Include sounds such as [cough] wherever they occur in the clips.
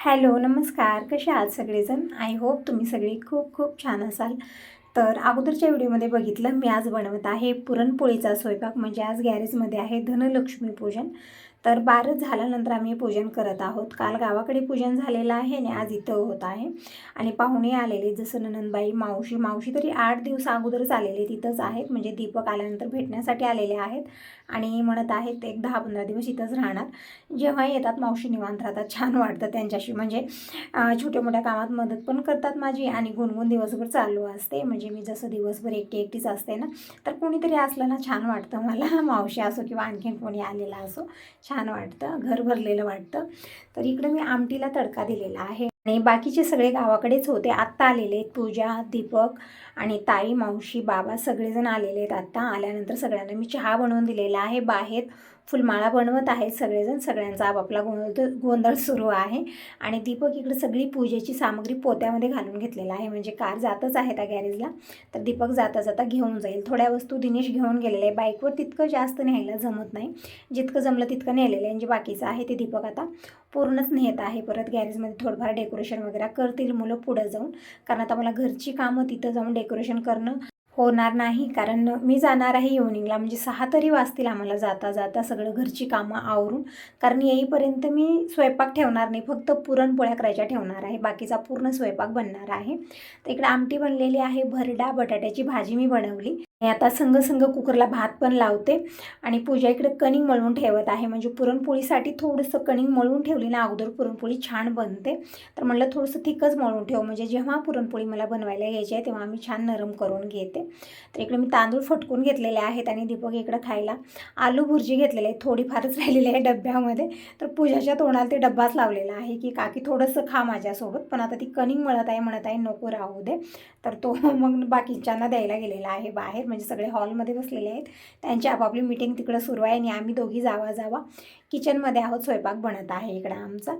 Hello नमस्कार. कसे आहात सगळेजण? आय होप तुम्ही सगळे खूप खूप छान असाल. तर अगोदरच्या व्हिडिओमध्ये बघितलं मी आज बनवत आहे पुरणपोळीचा स्वयंपाक. म्हणजे आज गॅरेजमध्ये आहे धनलक्ष्मी पूजन. तर बारच झाल्यानंतर आम्ही पूजन करत आहोत. काल गावाकडे पूजन झालेलं आहे आणि आज इथं होत आहे. आणि पाहुणे आलेले जसं ननंदबाई मावशी. मावशी तरी आठ दिवस अगोदरच आलेले तिथंच आहेत. म्हणजे दीपक आल्यानंतर भेटण्यासाठी आलेले आहेत. आणि म्हणत आहेत एक दहा पंधरा दिवस इथंच राहणार. जेव्हा येतात मावशी निवांत राहतात. छान वाटतं त्यांच्याशी. म्हणजे छोट्या मोठ्या कामात मदत पण करतात माझी आणि गुणगुण दिवसभर चालू असते. म्हणजे मी जसं दिवसभर एकटी एकटीच असते ना तर कोणीतरी असलं ना छान वाटतं मला. मावशी असो किंवा आणखीन कोणी आलेला असो छान वाटतं घर भरलेलं वाटतं. तर इकडे मी आमटीला तडका दिलेला आहे. आणि बाकीचे सगळे गावाकडेच होते. आत्ता आलेले आहेत पूजा दीपक आणि ताई मावशी बाबा सगळेजण आलेले आहेत आत्ता. आल्यानंतर सगळ्यांना मी चहा बनवून दिलेला आहे. बाहेर फुलमाळा बनवत आहेत सगळेजण. सगळ्यांचा आपापला गोंधळ गोंधळ सुरू आहे. आणि दीपक इकडे सगळी पूजेची सामग्री पोत्यामध्ये घालून घेतलेला आहे. म्हणजे कार जातच आहे त्या गॅरेजला. तर दीपक जाता जाता घेऊन जाईल. थोड्या वस्तू दिनेश घेऊन गेलेले आहे. बाईकवर तितकं जास्त न्यायला जमत नाही. जितकं जमलं तितकं नेलेलं आहे. म्हणजे बाकीचं आहे ते दीपक आता पूर्णच नेत आहे. परत गॅरेजमध्ये थोडंफार डेकोरेशन वगैरे करतील मुलं पुढं जाऊन. कारण आता मला घरची कामं तिथं जाऊन डेकोरेशन करणं होणार नाही कारण मी जाणार आहे इव्हनिंगला. म्हणजे सहा तरी वाजतील आम्हाला जाता जाता सगळं घरची कामं आवरून. कारण येईपर्यंत मी स्वयंपाक ठेवणार नाही फक्त पुरणपोळ्या करायच्या ठेवणार आहे. बाकीचा पूर्ण स्वयंपाक बनणार आहे. तर इकडे आमटी बनलेली आहे भरडा बटाट्याची भाजी मी बनवली. आता संघ संग कुकरला भात पण लावते आणि पूजा इकडे कणिंग मळून ठेवत आहे. म्हणजे पुरणपोळीसाठी थोडंसं कणिंग मळून ठेवली ना अगोदर पुरणपोळी छान बनते. तर म्हणलं थोडंसं थिकच मळून ठेव. म्हणजे जेव्हा पुरणपोळी मला बनवायला यायची आहे तेव्हा आम्ही छान नरम करून घेते. तर इकडे मी तांदूळ फटकून घेतलेले आहेत आणि दीपक इकडं खायला आलू भुर्जी घेतलेली आहे थोडीफारच राहिलेली आहे डब्यामध्ये. तर पूजाच्या तोंडाला ते डब्बाच लावलेला आहे की काकी थोडंसं खा माझ्यासोबत. पण आता ती कणिंग मळत आहे म्हणत आहे नको राहू दे. तर तो मग बाकीच्यांना द्यायला गेलेला आहे बाहेर. म्हणजे सगळे हॉलमध्ये बसलेले आहेत. त्यांची आपापली मीटिंग तिकडं सुरू आहे आणि आम्ही दोघी जावा जावा किचनमध्ये आहोत स्वयंपाक बनत आहे इकडं आमचा.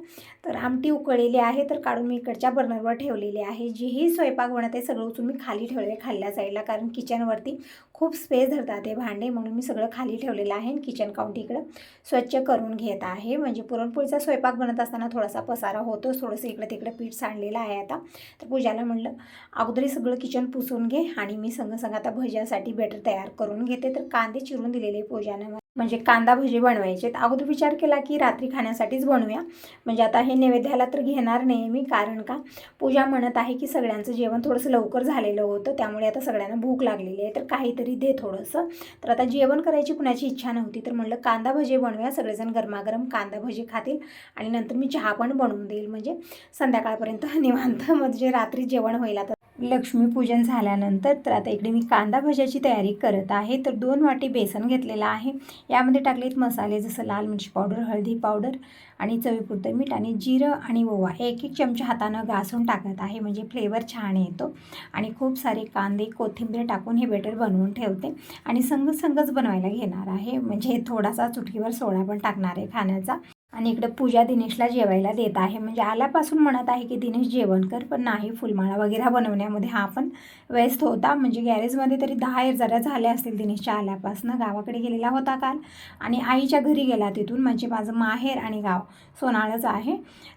तर आमटी उकळलेली आहे तर काढून मी इकडच्या बर्नरवर ठेवलेली आहे. जीही स्वयंपाक बनत आहे सगळं उचलून मी खाली ठेवले खाल्ल्या साईडला कारण किचनवरती खूप स्पेस धरतात ते भांडे म्हणून मी सगळं खाली ठेवलेलं आहे आणि किचन काउंटीकडं स्वच्छ करून घेत आहे. म्हणजे पुरणपोळीचा स्वयंपाक बनत असताना थोडासा पसारा होतोच थोडंसं इकडं तिकडं पीठ सांडलेलं आहे आता. तर पूजाला म्हणलं अगोदरही सगळं किचन पुसून घे आणि मी संग संग आता भज्यासाठी बेटर तयार करून घेते. तर कांदे चिरून दिलेले पूजानं म्हणजे कांदा भजी बनवायचे अगोदर विचार केला की रात्री खाण्यासाठीच बनवूया. म्हणजे आता हे नैवेद्याला तर घेणार नाही मी कारण का? पूजा म्हणत आहे की सगळ्यांचं जेवण थोडंसं लवकर झालेलं होतं त्यामुळे आता सगळ्यांना भूक लागलेली आहे. तर काहीतरी दे थोडंसं. तर आता जेवण करायची कुणाची इच्छा नव्हती तर म्हणलं कांदा भजे बनवूया. सगळेजण गरमागरम कांदा भजे खातील आणि नंतर मी चहा पण बनवून देईल. म्हणजे संध्याकाळपर्यंत [laughs] निवांत. म्हणजे रात्री जेवण होईल आता. लक्ष्मीपूजन झाल्यानंतर तर आता इकडे मी कांदा भज्याची तयारी करत आहे. तर दोन वाटी बेसन घेतलेलं आहे. यामध्ये टाकलेत मसाले जसं लाल मिरची पावडर हळदी पावडर आणि चवीपुरतं मीठ आणि जिरं आणि ओवा. एक एक चमचा हातानं घासून टाकत आहे. म्हणजे फ्लेवर छान येतो. आणि खूप सारे कांदे कोथिंबीर टाकून हे बेटर बनवून ठेवते. आणि संग संगच बनवायला घेणार आहे. म्हणजे थोडासा चुटकीवर सोडा पण टाकणार आहे खाण्याचा. आणि इकडं पूजा दिनेशला जेवायला देत आहे. म्हणजे आल्यापासून म्हणत आहे की दिनेश जेवण कर पण नाही फुलमाळा वगैरे बनवण्यामध्ये हा पण व्यस्त होता. म्हणजे गॅरेजमध्ये तरी दहा जरा झाल्या असतील दिनेशच्या आल्यापासून. गावाकडे गेलेला होता काल आणि आईच्या घरी गेला तिथून. म्हणजे माझं माहेर आणि गाव सोनाळच आहे.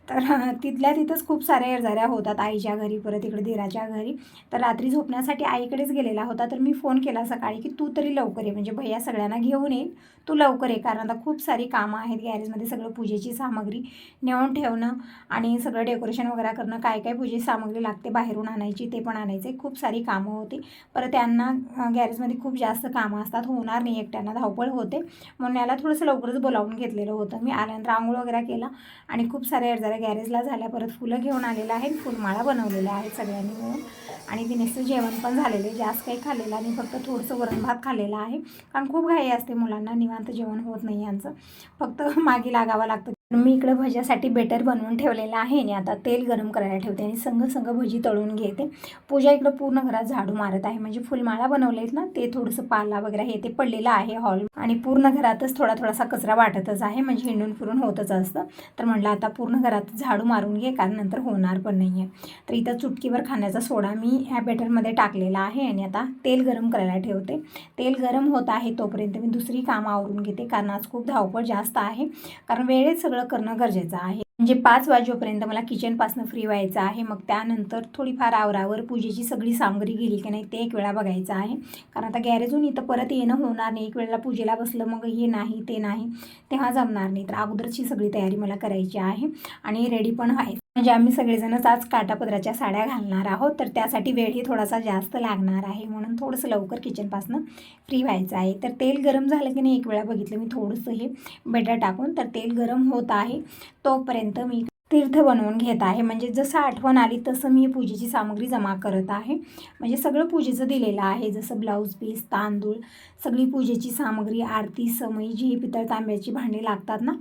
तर तिथल्या तिथंच खूप साऱ्या एरझाऱ्या होतात आईच्या घरी परत इकडे दिराच्या घरी. तर रात्री झोपण्यासाठी आईकडेच गेलेला होता. तर मी फोन केला सकाळी की तू तरी लवकर ये. म्हणजे भैया सगळ्यांना घेऊन येईल तू लवकर ये कारण आता खूप सारी कामं आहेत गॅरेजमध्ये सगळं पूजेची सामग्री नेऊन ठेवणं आणि सगळं डेकोरेशन वगैरे करणं काय काय पूजेची सामग्री लागते बाहेरून आणायची ते पण आणायचे खूप सारी कामं होती. परत त्यांना गॅरेजमध्ये खूप जास्त कामं असतात होणार नाही एकट्यांना धावपळ होते. म्हणून याला थोडंसं लवकरच बोलावून घेतलेलं होतं. मी आल्यानंतर आंघोळ वगैरे केला आणि खूप साऱ्या जरा गॅरेजला झाल्या. परत फुलं घेऊन आलेलं आहे फुलमाळा बनवलेल्या आहेत सगळ्यांनी मिळून. आणि दिनेशचं जेवण पण झालेलं आहे. जास्त काही खाल्लेलं आणि फक्त थोडंसं वरण भात खाल्लेलं आहे. कारण खूप घाई असते मुलांना निवांत जेवण होत नाही यांचं फक्त मागे लागावं लागतं. मी इकडं भज्यासाठी बेटर बनवून ठेवलेलं आहे. आणि आता तेल गरम करायला ठेवते आणि संग संग भजी तळून घेते. पूजा इकडं पूर्ण घरात झाडू मारत आहे. म्हणजे फुलमाळा बनवले आहेत ना ते थोडंसं पाला वगैरे हे ते पडलेलं आहे हॉल आणि पूर्ण घरातच थोडा थोडासा कचरा वाटतच आहे. म्हणजे हिंडून फिरून होतच असतं. तर म्हटलं आता पूर्ण घरात झाडू मारून घे कारण नंतर होणार पण नाही आहे तर इथं चुटकीवर खाण्याचा सोडा मी ह्या बेटरमध्ये टाकलेला आहे. आणि आता तेल गरम करायला ठेवते. तेल गरम होत आहे तोपर्यंत मी दुसरी कामं आवरून घेते कारण आज खूप धावपळ जास्त आहे. कारण वेळेत सगळं करणं गरजेचं आहे. म्हणजे पाच वाजेपर्यंत मला किचनपासनं फ्री व्हायचं आहे. मग त्यानंतर थोडीफार आवरावर पूजेची सगळी सामग्री गेली की नाही ते एक वेळा बघायचं आहे. कारण आता गॅरेजहून इथं परत येणं होणार नाही. एक वेळेला पूजेला बसलं मग हे नाही ते नाही तेव्हा जमणार नाही. तर अगोदरची सगळी तयारी मला करायची आहे. आणि रेडी पण व्हायचं म्हणजे आम्ही सगळेजणच आज काटापदराच्या साड्या घालणार आहोत तर त्यासाठी वेळही थोडासा जास्त लागणार आहे म्हणून थोडंसं लवकर किचनपासनं फ्री व्हायचं आहे. तर तेल गरम झालं की नाही एक वेळा बघितलं मी थोडंसं हे बेटर टाकून तर तेल गरम होत आहे. तोपर्यंत मी तीर्थ बनवून घेत आहे. म्हणजे जसं आठवण आली तसं मी पूजेची सामग्री जमा करत आहे. म्हणजे सगळं पूजेचं दिलेलं आहे जसं ब्लाऊज पीस तांदूळ सगळी पूजेची सामग्री आरती समई जी पितळ तांब्याची भांडी लागतात ना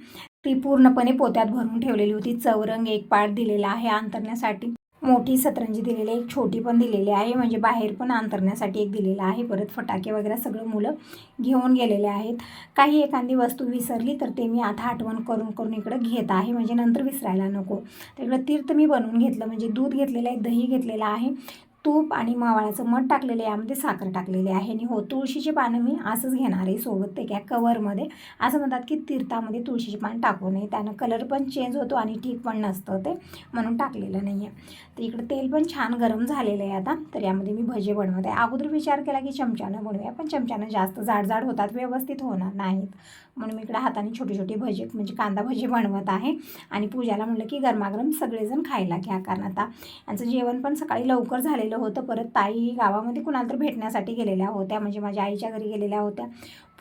ती पूर्णपणे पोत्यात भरून ठेवलेली होती. चौरंग एक पाट दिलेला आहे अंतरण्यासाठी. मोठी सतरंजी दिलेली आहे. एक छोटी पण दिलेली आहे. म्हणजे बाहेर पण अंतरण्यासाठी एक दिलेला आहे. परत फटाके वगैरे सगळं मुलं घेऊन गेलेले आहेत. काही एखादी वस्तू विसरली तर ते मी आता आठवण करून करून इकडं घेत आहे. म्हणजे नंतर विसरायला नको. तर इकडं तीर्थ मी बनवून घेतलं. म्हणजे दूध घेतलेलं आहे दही घेतलेलं आहे. तूप आणि मावाळाचं मध टाकलेलं आहे. यामध्ये साखर टाकलेली आहे. आणि हो तुळशीची पानं मी असंच घेणार आहे. सोबत ते काय कवरमध्ये असं म्हणतात की तीर्थामध्ये तुळशीची पानं टाकू नये. त्यानं कलर पण चेंज होतो आणि ठीक पण नसतं ते. म्हणून टाकलेलं नाही आहे तर इकडं तेल पण छान गरम झालेलं आहे आता. तर यामध्ये मी भजे बनवत. आहे अगोदर विचार केला की चमच्यानं बनवूया. पण चमच्यानं जास्त जाड जाड होतात. व्यवस्थित होणार नाहीत. म्हणून मी इकडे हाताने छोटी छोटी भजी म्हणजे कांदा भजी बनवत आहे. आणि पूजाला म्हटलं की गरमागरम सगळेजण खायला घ्या कारण आता यांचं जेवण पण सकाळी लवकर झालेलं होतं. परत ताई गावामध्ये कुणाला तर भेटण्यासाठी गेलेल्या होत्या म्हणजे माझ्या आईच्या घरी गेलेल्या होत्या.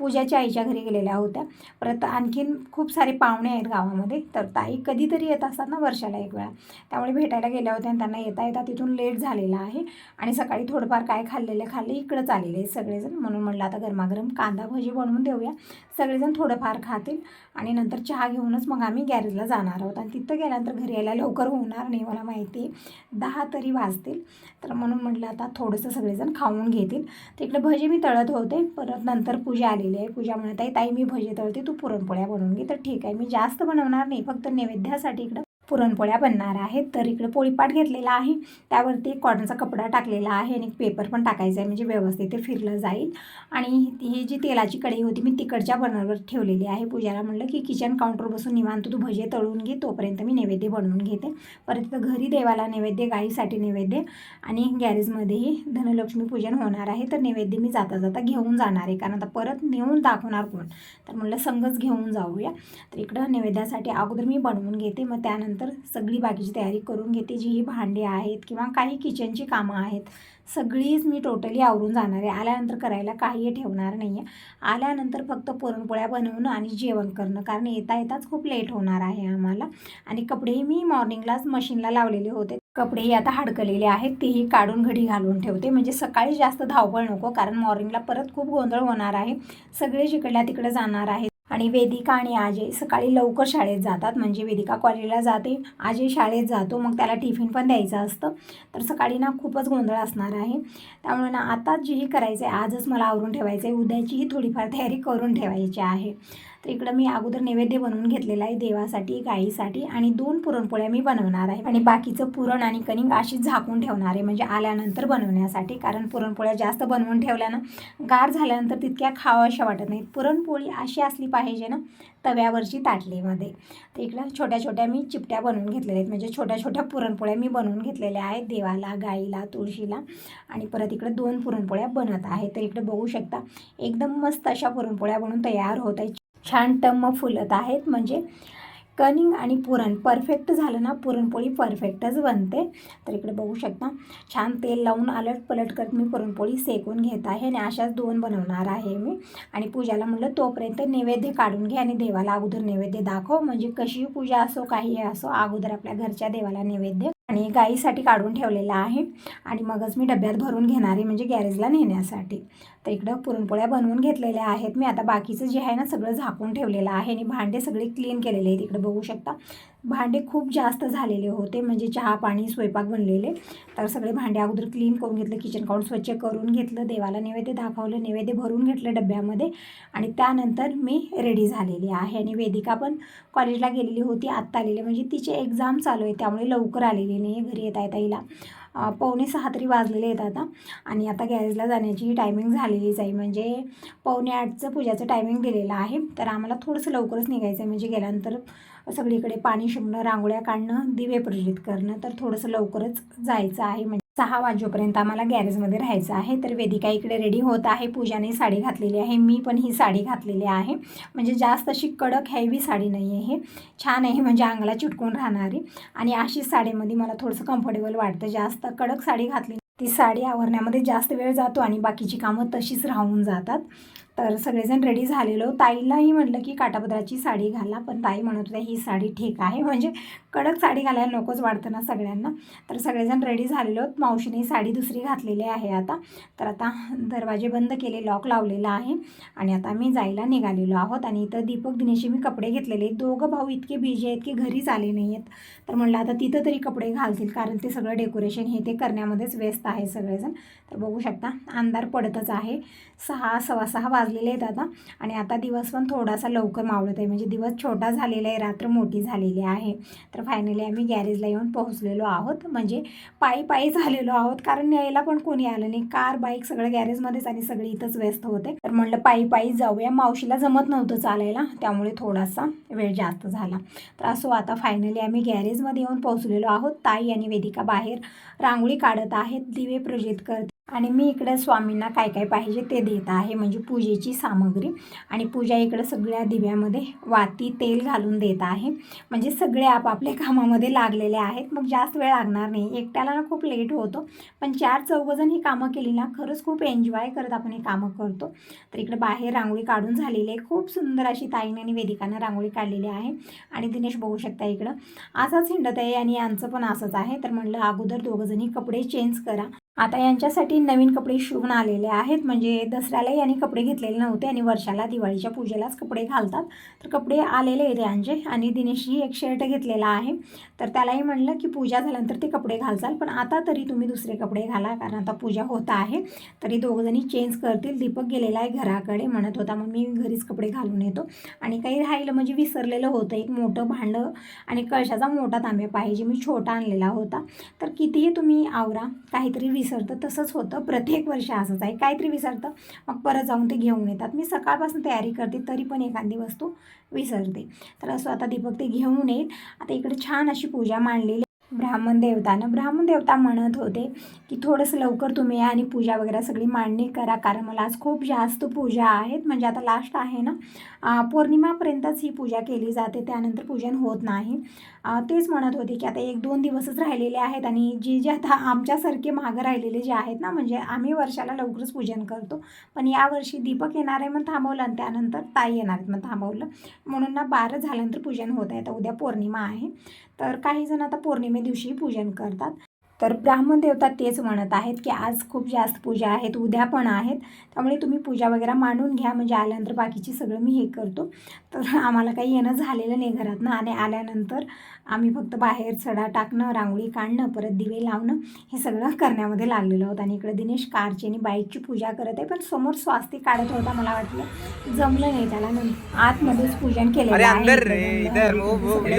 पूजाच्या आईच्या घरी गेलेल्या होत्या. परत आणखीन खूप सारे पाहुणे आहेत गावामध्ये. तर ताई कधीतरी येत असतात ना वर्षाला एक वेळा. त्यामुळे भेटायला गेल्या होत्या आणि त्यांना येता येता तिथून लेट झालेला आहे. आणि सकाळी थोडंफार काय खाल्लेलं खाल्ले इकडंच आलेले आहेत सगळेजण. म्हणून म्हटलं आता गरमागरम कांदा भजी बनवून देऊया. सगळेजण थोडंफार खातील आणि नंतर चहा घेऊनच मग आम्ही गॅरेजला जाणार आहोत. आणि तिथं गेल्यानंतर घरी यायला लवकर होणार नाही मला माहिती आहे. दहा तरी वाजतील. तर म्हणून म्हटलं आता थोडंसं सगळेजण खाऊन घेतील. तिकडे भजी मी तळत होते. परत नंतर पूजा आलेली आहे. पूजा म्हणत आहे ताई मी भजी तळते तू पुरणपोळ्या बनवून घे. तर ठीक आहे मी जास्त बनवणार नाही फक्त नैवेद्यासाठी इकडं पुरणपोळ्या बनणार आहेत तर इकडे पोळीपाट घेतलेला आहे. त्यावरती कॉटनचा कपडा टाकलेला आहे आणि पेपर पण टाकायचा आहे. म्हणजे व्यवस्थित ते फिरलं जाईल. आणि ही जी तेलाची कढई होती मी तिकडच्या बर्नरवर ठेवलेली आहे. पूजाला म्हणलं की किचन काउंटर बसून निवांत तू भजे तळून घे. तोपर्यंत मी नैवेद्य बनवून घेते. परत घरी देवाला नैवेद्य गाईसाठी नैवेद्य आणि गॅरेजमध्येही धनलक्ष्मी पूजन होणार आहे. तर नैवेद्य मी जाता जाता घेऊन जाणार आहे. कारण आता परत नेऊन दाखवणार कोण? तर म्हणलं संगच घेऊन जाऊया. तर इकडं नैवेद्यासाठी अगोदर मी बनवून घेते. मग त्यानंतर सगळी बाकीची तयारी करून घेते जी ही भांडी आहेत किंवा काही किचनची कामं आहेत. सगळीच मी टोटली आवरून जाणार आहे. आल्यानंतर करायला काही ठेवणार नाही आहे आल्यानंतर फक्त पुरणपोळ्या बनवणं आणि जेवण करणं. कारण येता येताच खूप लेट होणार आहे आम्हाला. आणि कपडेही मी मॉर्निंगलाच मशीनला लावलेले होते. कपडेही आता हडकलेले आहेत. तेही काढून घडी घालून ठेवते. म्हणजे सकाळी जास्त धावपळ नको कारण मॉर्निंगला परत खूप गोंधळ होणार आहे. सगळे जिकडल्या तिकडे जाणार आहेत. आणि वेदिका आणि आजय सकाळी लवकर शाळेत जातात. म्हणजे वेदिका कॉलेजला जाते आजय शाळेत जातो मग त्याला टिफिन पण द्यायचं असतं. तर सकाळी ना खूपच गोंधळ असणार आहे. त्यामुळे ना आता जेही करायचं आहे आजच मला आवरून ठेवायचं आहे उद्याचीही थोडीफार तयारी करून ठेवायची आहे. तर इकडं मी अगोदर नैवेद्य बनवून घेतलेला आहे देवासाठी गाईसाठी आणि दोन पुरणपोळ्या मी बनवणार आहे. आणि बाकीचं पुरण आणि कणिक अशीच झाकून ठेवणार आहे म्हणजे आल्यानंतर बनवण्यासाठी. कारण पुरणपोळ्या जास्त बनवून ठेवल्यानं गार झाल्यानंतर तितक्या खावाशा वाटत नाहीत. पुरणपोळी अशी असली पाहिजे ना तव्यावरची ताटलीमध्ये. तर इकडं छोट्या छोट्या मी चिपट्या बनवून घेतलेल्या आहेत. म्हणजे छोट्या छोट्या पुरणपोळ्या मी बनवून घेतलेल्या आहेत देवाला गाईला तुळशीला. आणि परत इकडे दोन पुरणपोळ्या बनत आहेत. तर इकडे बघू शकता एकदम मस्त अशा पुरणपोळ्या बनून तयार होत आहेत. छान टम्म फुलत आहेत. म्हणजे कनिंग आणि पुरण परफेक्ट झालं ना पुरणपोळी परफेक्टच बनते. तर इकडे बघू शकता छान तेल लावून अलट पलट करत मी पुरणपोळी सेकून घेत आहे आणि अशाच दोन बनवणार आहे मी. आणि पूजाला म्हटलं तोपर्यंत नैवेद्य काढून घे आणि देवाला अगोदर नैवेद्य दाखव. म्हणजे कशी पूजा असो काही असो अगोदर आपल्या घरच्या देवाला नैवेद्य आणि गाईसाठी काढून ठेवलेला आहे. आणि मगच मी डब्यात भरून घेणार आहे म्हणजे गॅरेजला नेण्यासाठी. तर इकडं पुरणपोळ्या बनवून घेतलेल्या आहेत. मी आता बाकीचं जे आहे ना सगळं झाकून ठेवलेलं आहे. आणि भांडे सगळे क्लीन केलेले आहेत. इकडे बघू शकता. भांडे खूप जास्त झालेले होते म्हणजे चहा पाणी स्वयंपाक बनलेले. तर सगळे भांडे अगोदर क्लीन करून घेतलं किचन काउंट स्वच्छ करून घेतलं देवाला नैवेद्य दाखवलं नैवेद्य भरून घेतलं डब्यामध्ये. आणि त्यानंतर मी रेडी झालेली आहे. आणि वेदिका पण कॉलेजला गेलेली होती आत्ता आलेली. म्हणजे तिचे एक्झाम चालू आहे त्यामुळे लवकर आलेली नाही घरी येता येता हिला. पावणे सहा तरी वाजलेले आहेत आता. आणि आता गॅरेजला जाण्याची टायमिंग झालेलीच आहे. म्हणजे पावणे आठचं पूजाचं टायमिंग दिलेलं आहे. तर आम्हाला थोडंसं लवकरच निघायचं आहे म्हणजे गेल्यानंतर सगळीकडे पाणी शिंपणं रांगोळ्या काढणं दिवे प्रज्वलित करणं तर थोडंसं लवकरच जायचं आहे. म्हणजे सहा वाजेपर्यंत आम्हाला गॅरेजमध्ये राहायचं आहे. तर वेदिका इकडे रेडी होत आहे. पूजाने साडी घातलेली आहे. मी पण ही साडी घातलेली आहे. म्हणजे जास्त अशी कडक हेवी साडी नाही आहे छान आहे. म्हणजे अंगाला चिटकून राहणारी. आणि अशी साडीमध्ये मला थोडंसं कम्फर्टेबल वाटतं. जास्त कडक साडी घातली ती साडी आवरण्यामध्ये जास्त वेळ जातो आणि बाकीची कामं तशीच राहून जातात. तर सगळेजण रेडी झालेलो. ताईलाही म्हटलं की काटापदराची साडी घाला पण ताई म्हणत होत्या ही साडी ठीक आहे. [laughs] म्हणजे कडक साडी घालायला नकोच वाटतं ना सगळ्यांना. तर सगळेजण रेडी झालेलो. मावशीने साडी दुसरी घातलेली आहे आता. तर आता दरवाजे बंद केले लॉक लावलेला आहे. आणि आता मी जायला निघालेलो आहोत. आणि इथं दीपक दिनेशी मी कपडे घेतलेले दोघं भाऊ इतके बिजी आहेत की घरीच आले नाही आहेत तर म्हणलं आता तिथं तरी कपडे घालतील कारण ते सगळं डेकोरेशन हे ते करण्यामध्येच व्यस्त आहे सगळेजण. तर बघू शकता अंधार पडतच आहे. सहा सव्वा सहा लागलेले आहेत आता. आणि आता दिवस पण थोडासा लवकर मावळत आहे. म्हणजे दिवस छोटा झालेला आहे रात्र मोठी झालेली आहे. तर फायनली आम्ही गॅरेजला येऊन पोहोचलेलो आहोत. म्हणजे पायी पायी झालेलो आहोत. कारण यायला पण कोणी आलं नाही. कार बाईक सगळं गॅरेजमध्येच आणि सगळे इथंच व्यस्त होते. तर म्हणलं पायी पायी जाऊया. मावशीला जमत नव्हतं चालायला. त्यामुळे थोडासा वेळ जास्त झाला. तर असो आता फायनली आम्ही गॅरेजमध्ये येऊन पोहोचलेलो आहोत. ताई आणि वेदिका बाहेर रांगोळी काढत आहेत. दिवे प्रोजेक्ट करते आणि मी इकडं स्वामींना काय काय पाहिजे ते देत आहे म्हणजे पूजेची सामग्री. आणि पूजा इकडं सगळ्या दिव्यामध्ये वाती तेल घालून देत आहे. म्हणजे सगळे आपापल्या कामामध्ये लागलेले आहेत. मग जास्त वेळ लागणार नाही. एकट्याला ना खूप लेट होतो. पण चार चौघजण ही कामं केली ना खरंच खूप एन्जॉय करत आपण हे कामं करतो. तर इकडे बाहेर रांगोळी काढून झालेली आहे. खूप सुंदर अशी ताईने आणि वेदिकानं रांगोळी काढलेली आहे. आणि दिनेश बघू शकता इकडं. असाच हिंडत आहे आणि यांचं पण असंच आहे. तर म्हणलं अगोदर दोघंजणी कपडे चेंज करा. आता यांच्यासाठी नवीन कपडे शिवून आलेले आहेत. म्हणजे दसऱ्याला यांनी कपडे घेतलेले नव्हते आणि वर्षाला दिवाळीच्या पूजेलाच कपडे घालतात. तर कपडे आलेले आहेत यांचे आणि दिनेशही एक शर्ट घेतलेला आहे. तर त्यालाही म्हणलं की पूजा झाल्यानंतर ते कपडे घालचाल. पण आता तरी तुम्ही दुसरे कपडे घाला कारण आता पूजा होत आहे. तरी दोघंजणी चेंज करतील. दीपक गेलेला आहे घराकडे म्हणत होता मग मी घरीच कपडे घालून येतो. आणि काही राहिलं म्हणजे विसरलेलं होतं. एक मोठं भांडं आणि कळशाचा मोठा तांबे पाहिजे. मी छोटा आणलेला होता. तर कितीही तुम्ही आवरा काहीतरी विसरतं तसंच होतं. प्रत्येक वर्ष असंच आहे. काहीतरी विसरतं मग परत जाऊन ते घेऊन येतात. मी सकाळपासून तयारी करते तरी पण एखादी वस्तू विसरते. तर असं आता दीपक ते घेऊन येईल. आता इकडे छान अशी पूजा मांडलेली ब्राह्मण देवतानं ब्राह्मण देवता म्हणत होते की थोडंसं लवकर तुम्ही या आणि पूजा वगैरे सगळी मांडणी करा कारण मला आज खूप जास्त पूजा आहेत. म्हणजे आता लास्ट आहे ना. पौर्णिमापर्यंतच ही पूजा केली जाते. त्यानंतर पूजन होत नाही. तेच म्हणत होते की आता एक दोन दिवसच राहिलेले आहेत आणि जे जे आता आमच्यासारखे मागं राहिलेले जे आहेत ना म्हणजे आम्ही वर्षाला लवकरच पूजन करतो. पण यावर्षी दीपक येणार आहे मग थांबवलं आणि त्यानंतर ताई येणार आहेत मग थांबवलं. म्हणून ना बारा झाल्यानंतर पूजन होत आहे. तर उद्या पौर्णिमा आहे. तर काही जण आता पौर्णिमे दिवशी पूजन करतात. तर ब्राह्मण देवता तेच म्हणत आहेत की आज खूप जास्त पूजा आहेत उद्या पण आहेत. त्यामुळे तुम्ही पूजा वगैरे मांडून घ्या. म्हणजे आल्यानंतर बाकीची सगळं मी हे करतो. तर आम्हाला काही येणं झालेलं नाही घरातनं आणि आल्यानंतर आम्ही फक्त बाहेर सडा टाकणं रांगोळी काढणं परत दिवे लावणं हे सगळं करण्यामध्ये लागलेलं होतं आणि इकडे दिनेश कारची आणि बाईकची पूजा करत आहे. पण समोर स्वास्ती काढत होता मला वाटलं. जमलं नाही त्याला. आतमध्येच पूजन केलेलं आहे.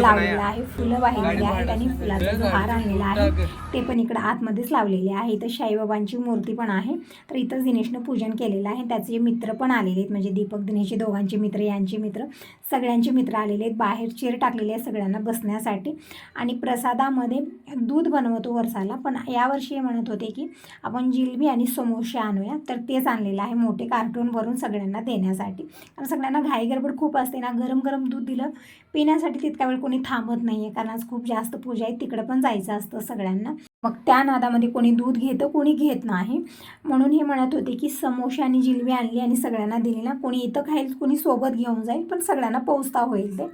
लावलेलं. आहे. फुलं वाहिलेली आहेत आणि फुलाचा जो हार आणलेला आहे. ते पण इकडं आतमध्येच लावलेले आहे. इथं साईबाबांची मूर्ती पण आहे. तर इथंच दिनेशनं पूजन केलेलं आहे. त्याचे मित्र पण आलेले आहेत म्हणजे दीपक दिनेशचे दोघांचे मित्र यांचे मित्र सगळ्यांचे मित्र आलेले आहेत. बाहेर चेअर टाकलेले आहेत सगळ्यांना बसण्यासाठी. आणि प्रसादामध्ये दूध बनवतो वर्षाला पण यावर्षी हे म्हणत होते की आपण जिलबी आणि समोसे आणूया. तर तेच आणलेलं आहे मोठे कार्टून भरून सगळ्यांना देण्यासाठी. कारण सगळ्यांना घाई गडबड खूप असते ना. गरम गरम दूध दिलं पिण्यासाठी तितका वेळ कोणी थांबत नाही आहे कारण आज खूप जास्त पूजा आहे. तिकडं पण जायचं असतं सगळ्यांना. मग त्या नादामध्ये कोणी दूध घेतं कोणी घेत नाही. म्हणून हे म्हणत होते की समोसे आणि जिलबी आणली आणि सगळ्यांना दिली ना कोणी इथं खाईल कोणी सोबत घेऊन जाईल पण सगळ्यांना पोचता होईल ते.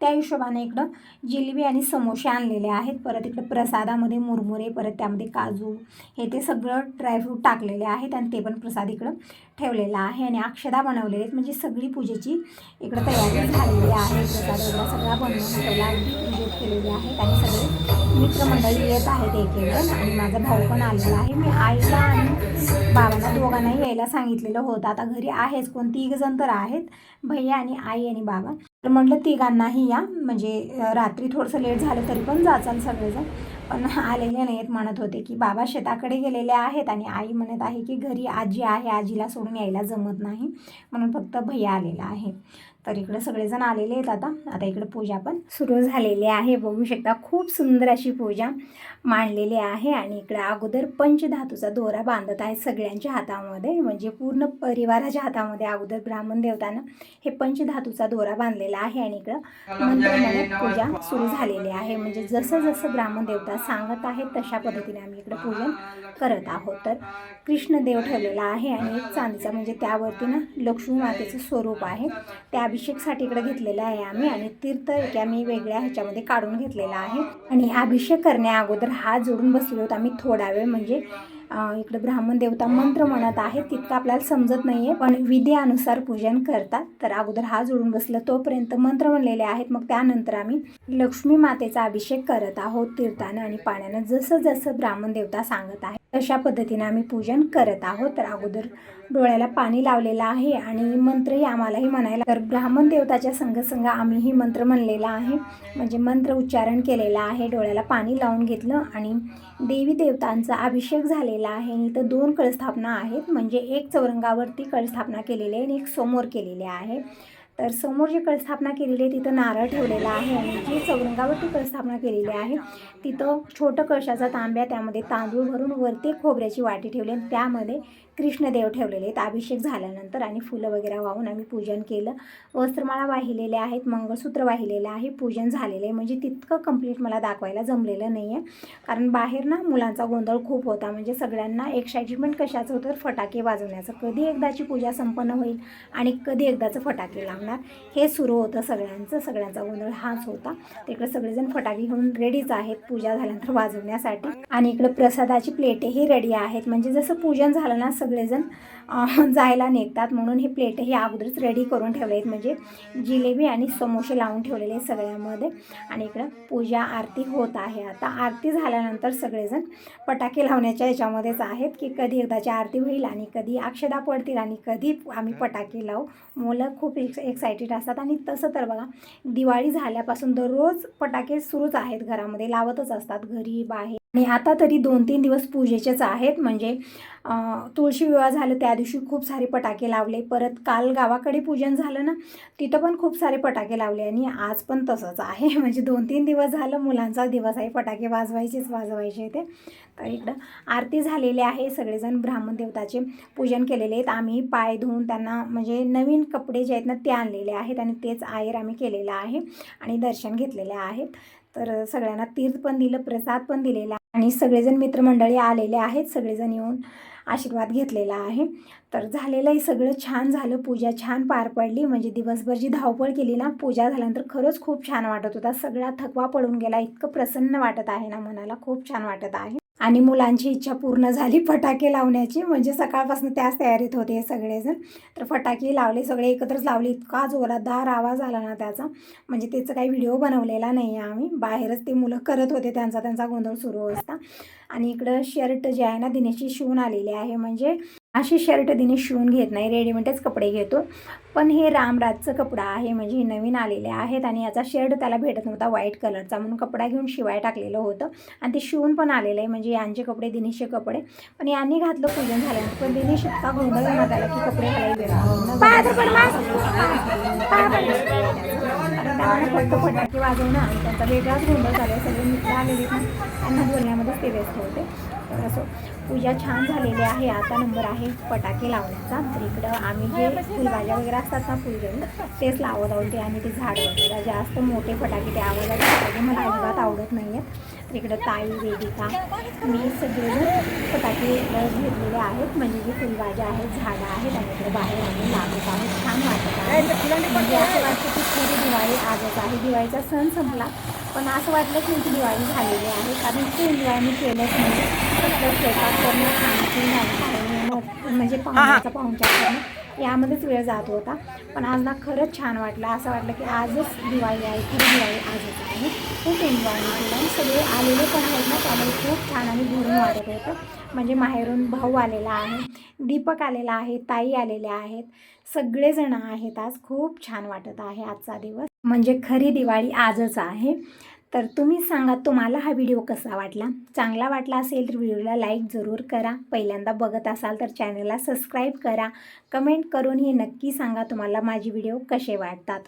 त्या हिशोबाने इकडं जिलबी आणि समोसे आणलेले आहेत. परत इकडं प्रसादामध्ये मुरमुरे परत त्यामध्ये काजू हे ते सगळं ड्रायफ्रूट टाकलेले आहेत आणि ते पण प्रसाद इकडं ठेवलेला आहे आणि अक्षदा बनवलेले आहेत. म्हणजे सगळी पूजेची इकडं तयारी झालेली आहे. प्रसाद वगैरे सगळा बनवून पूजेत केलेली आहेत आणि सगळे मित्रमंडळी येत आहेत एक एक जण आणि माझा भाऊ पण आलेला आहे. मी आईला आणि बाबांना दोघांनाही यायला सांगितलेलं होतं. आता घरी आहेच कोण? तिघ जण तर आहेत. भैया आणि आई आणि बाबा. तर म्हटलं तिघांनाही या. म्हणजे रात्री थोडंसं लेट झालं तरी पण जाचाल सगळेजण. पण आलेले नाहीत म्हणत होते की बाबा शेताकडे गेलेले आहेत आणि आई म्हणत आहे की घरी आजी आहे. आजीला सोडून यायला जमत नाही. म्हणून फक्त भैया आलेला आहे. तर इकडे सगळेजण आलेले आहेत आता. आता इकडे पूजा पण सुरू झालेली आहे. बघू शकता खूप सुंदर अशी पूजा. मांडलेले आहे आणि इकडं अगोदर पंचधातूचा दोरा बांधत आहे सगळ्यांच्या हातामध्ये म्हणजे पूर्ण परिवाराच्या हातामध्ये अगोदर ब्राह्मण देवतानं हे पंचधातूचा दोरा बांधलेला आहे आणि इकडं मंत्र पूजा सुरू झालेली आहे. म्हणजे जसं जसं ब्राह्मण देवता सांगत आहेत तशा पद्धतीने आम्ही इकडं पूजन करत आहोत. तर कृष्णदेव ठेवलेला आहे आणि एक चांदीचा म्हणजे त्यावरती ना लक्ष्मी मातेचं स्वरूप आहे. त्या अभिषेकसाठी इकडे घेतलेलं आहे आम्ही आणि तीर्थ एक आम्ही वेगळ्या ह्याच्यामध्ये काढून घेतलेला आहे. आणि अभिषेक करण्या अगोदर हात जोडून बसलो होतो आम्ही थोडा वेळ म्हणजे इकडे ब्राह्मण देवता मंत्र म्हणत आहे तितकं आपल्याला समजत नाही आहे पण विधेअनुसार पूजन करतात. तर अगोदर हात जोडून बसलं तोपर्यंत मंत्र म्हणलेले आहेत. मग त्यानंतर आम्ही लक्ष्मी मातेचा अभिषेक करत आहोत तीर्थानं आणि पाण्यानं. जसं जसं ब्राह्मण देवता सांगत आहे तशा पद्धतीने आम्ही पूजन करत आहोत. तर अगोदर डोळ्याला पाणी लावलेलं आहे आणि मंत्रही आम्हालाही म्हणायला तर ब्राह्मण देवताच्या संगसंग आम्हीही मंत्र म्हणलेला आहे. म्हणजे मंत्र उच्चारण केलेलं आहे. डोळ्याला पाणी लावून घेतलं आणि देवी देवतांचा अभिषेक झालेला आहे. आणि इथं दोन कळस्थापना आहेत. म्हणजे एक चौरंगावरती कळस्थापना केलेली आहे आणि एक समोर केलेली आहे. तर समोर जी कळस्थापना केलेली आहे तिथं नारळ ठेवलेला आहे आणि जी चौरंगावरती कळस्थापना केलेली आहे तिथं छोटं कळशाचा तांब्या त्यामध्ये तांदूळ भरून वरती खोबऱ्याची वाटी ठेवली आणि त्यामध्ये कृष्णदेव ठेवलेले आहेत. अभिषेक झाल्यानंतर आणि फुलं वगैरे वाहून आम्ही पूजन केलं. वस्त्रमाळा वाहिलेले आहेत मंगळसूत्र वाहिलेलं आहे पूजन झालेलं आहे. म्हणजे तितकं कंप्लीट मला दाखवायला जमलेलं नाही आहे कारण बाहेर ना मुलांचा गोंधळ खूप होता. म्हणजे सगळ्यांना एक्साइटमेंट कशाचं होतं तर फटाके वाजवण्याचं. कधी एकदाची पूजा संपन्न होईल आणि कधी एकदाचं फटाके लावणार हे सुरू होतं सगळ्यांचं. सगळ्यांचा गोंधळ हाच होता. तिकडे सगळेजण फटाके घेऊन रेडीच आहेत. पूजा झाल्यानंतर वाजवण्यासाठी. आणि इकडे प्रसादाची प्लेटेही रेडी आहेत. म्हणजे जसं पूजन झालं ना सगळेजण जायला निघतात. म्हणून हे प्लेटही अगोदरच रेडी करून ठेवले आहेत. म्हणजे जिलेबी आणि समोसे लावून ठेवलेले आहेत सगळ्यामध्ये. आणि इकडं पूजा आरती होत आहे. आता आरती झाल्यानंतर सगळेजण फटाके लावण्याच्या याच्यामध्येच आहेत की कधी एकदाची आरती होईल आणि कधी अक्षदा पडतील आणि कधी आम्ही फटाके लावू. मुलं खूप एक्स एक्सायटेड असतात. आणि तसं तर बघा दिवाळी झाल्यापासून दररोज फटाके सुरूच आहेत घरामध्ये. लावत घरातच असतात घरी बाहेर. आणि आता तरी दोन तीन दिवस पूजेचेच आहेत. म्हणजे तुळशी विवाह झालं त्या दिवशी खूप सारे पटाके लावले. परत काल गावाकडे पूजन झालं ना तिथं पण खूप सारे पटाके लावले आणि आज पण तसंच आहे. [laughs] म्हणजे दोन तीन दिवस झालं मुलांचा दिवस आहे पटाके वाजवायचेच वाजवायचे ते. तर इकडं आरती झालेली आहे. सगळेजण ब्राह्मण देवताचे पूजन केलेले आहेत. आम्ही पाय धुवून त्यांना म्हणजे नवीन कपडे जे आहेत ना ते आणलेले आहेत आणि तेच आयर आम्ही केलेलं आहे आणि दर्शन घेतलेले आहेत तर सगळ्यांना तीर्थ पण दिलं प्रसाद पण दिलेला आणि सगळेजण मित्रमंडळी आलेले आहेत सगळेजण येऊन आशीर्वाद घेतलेला आहे. तर झालेलंही सगळं छान झालं पूजा छान पार पडली. म्हणजे दिवसभर जी धावपळ केली ना पूजा झाल्यानंतर खरंच खूप छान वाटत होता. सगळा थकवा पडून गेला इतकं प्रसन्न वाटत आहे ना मनाला. खूप छान वाटत आहे. आणि मुलांची इच्छा पूर्ण झाली फटाके लावण्याची. म्हणजे सकाळपासून त्याच तयारीत होते हे सगळेजण. तर फटाके लावले सगळे एकत्रच लावले. इतका जोरादार आवाज आला ना त्याचा. म्हणजे त्याचा काही व्हिडिओ बनवलेला नाही आहे आम्ही. बाहेरच ते मुलं करत होते. त्यांचा त्यांचा गोंधळ सुरू असता आणि इकडं शर्ट जे आहे ना दिनेशची शिवून आलेली आहे. म्हणजे अशी शर्ट दिनेश शिवून घेत नाही रेडीमेडच कपडे घेतो. पण हे रामराजचं कपडा आहे म्हणजे हे नवीन आलेले आहेत आणि याचा शर्ट त्याला भेटत नव्हता व्हाईट कलरचा म्हणून कपडा घेऊन शिवाय टाकलेलं होतं. आणि ते शिवून पण आलेलं आहे म्हणजे यांचे कपडे दिनेशचे कपडे. पण यांनी घातलं पूजन झाल्यानंतर. पण दिनेश इतका गोंधळ घालत आला की कपडे घालायला त्यामुळे फक्त फटाके वाजवणं आणि त्यांचा वेगळाच गोंधळ झाला सगळे मित्र आलेले ना त्यांना बोलण्यामध्येच ते व्यस्त होते. तर असं पूजा छान झालेली आहे. आता नंबर आहे फटाके लावण्याचा. तर इकडं आम्ही जे फुलभाज्या वगैरे असतात ना फुलझडी तेच लावत आहोत. ते आणि ते झाड वगैरे जास्त मोठे फटाके ते आवाजाचे फटाके मला अजिबात आवडत नाही आहेत इकडं ताई वेदिका मी सगळेजण फटाके घेतलेले आहेत. म्हणजे जे फुलभाज्या आहेत झाडं आहेत आणि इकडे बाहेर आम्ही लावत आहोत. छान वाटत आहे. म्हणजे असं वाटतं की खरी दिवाळी आजच आहे. दिवाळीचा सण संपला. पण असं वाटलं की ती दिवाळी झालेली आहे. कारण इतकं एन्जॉय आम्ही केलंच नाही. स्वयंपाक करणं खाणं खाणं म्हणजे पाहुण्याचा पाहुणचार करणं. यामध्येच वेळ जात होता. पण आज ना खरंच छान वाटलं. असं वाटलं की आजच दिवाळी आहे खरी दिवाळी आजच आहे. खूप एन्जॉय केलं. आणि सगळे आलेले पण आहेत ना त्यामुळे खूप छान आणि भरून वाटत होतं. म्हणजे माहेरून भाऊ आलेला आहे दीपक आलेला आहे ताई आलेल्या आहेत. सगळेजण आहेत आज. खूप छान वाटत आहे आजचा दिवस. म्हणजे खरी दिवाळी आजच आहे. तर तुम्ही सांगा तुम्हाला हा व्हिडिओ कसा वाटला? चांगला वाटला असेल तर व्हिडिओला लाईक जरूर करा. पहिल्यांदा बघत असाल तर चॅनलला सबस्क्राईब करा. कमेंट करून हे नक्की सांगा तुम्हाला माझी व्हिडिओ कसे वाटतात.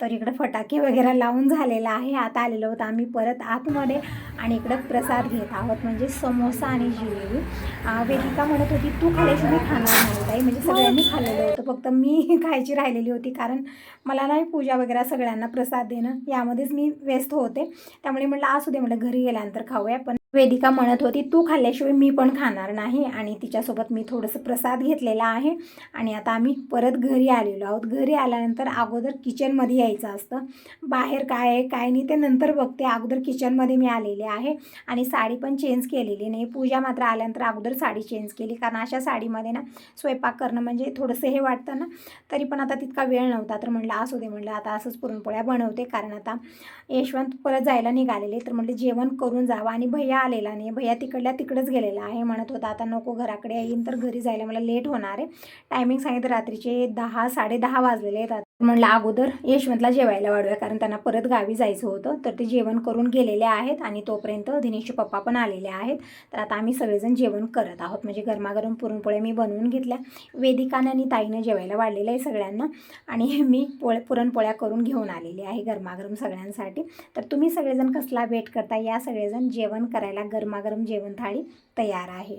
तर इकडं फटाके वगैरे लावून झालेला आहे. आता आलेलो होतं आम्ही परत आतमध्ये आणि इकडं प्रसाद घेत आहोत म्हणजे समोसा आणि जिलेबी वेदिका म्हणत होती तू खाल्ल्याशिवाय मी खाणार नाही ताई. म्हणजे सगळ्यांनी खाल्लेलं होतं. फक्त मी [laughs] खायची राहिलेली होती कारण मला नाही पूजा वगैरे सगळ्यांना प्रसाद देणं यामध्येच मी व्यस्त होते. त्यामुळे म्हटलं असू दे म्हटलं घरी गेल्यानंतर खाऊया. पण वेदिका म्हणत होती तू खाल्ल्याशिवाय मी पण खाणार नाही. आणि तिच्यासोबत मी थोडंसं प्रसाद घेतलेला आहे. आणि आता आम्ही परत घरी आलेलो आहोत. घरी आल्यानंतर अगोदर किचनमध्ये यायचं असतं. बाहेर काय आहे काय नाही ते नंतर बघते. अगोदर किचनमध्ये मी आलेले आहे आणि साडी पण चेंज केलेली नाही. पूजा मात्र आल्यानंतर अगोदर साडी चेंज केली. कारण अशा साडीमध्ये ना स्वयंपाक करणं म्हणजे थोडंसं हे वाटतं ना. तरी पण आता तितका वेळ नव्हता. तर म्हटलं असू दे म्हटलं आता असंच पुरणपोळ्या बनवते. कारण आता यशवंत परत जायला निघालेले तर म्हटलं जेवण करून जावं. आणि भैया आलेला नाही भैया तिकडल्या तिकडंच गेलेला आहे. म्हणत होता आता नको घराकडे येईन तर घरी जायला मला लेट होणार आहे. टायमिंग सांगितलं रात्रीचे दहा साडे दहा वाजलेले आहेत. म्हणलं अगोदर यशवंतला जेवायला वाढूया कारण त्यांना परत गावी जायचं होतं. तर ते जेवण करून गेलेले आहेत आणि तोपर्यंत दिनेशचे पप्पा पण आलेले आहेत. तर आता आम्ही सगळेजण जेवण करत आहोत. म्हणजे गरमागरम पुरणपोळ्या मी बनवून घेतल्या. वेदिकानं आणि ताईनं जेवायला वाढलेलं आहे सगळ्यांना. आणि [laughs] मी पोळ पुरणपोळ्या करून घेऊन आलेली आहे गरमागरम सगळ्यांसाठी. तर तुम्ही सगळेजण कसला वेट करता? या सगळेजण जेवण करायला गरमागरम जेवण थाळी तयार आहे.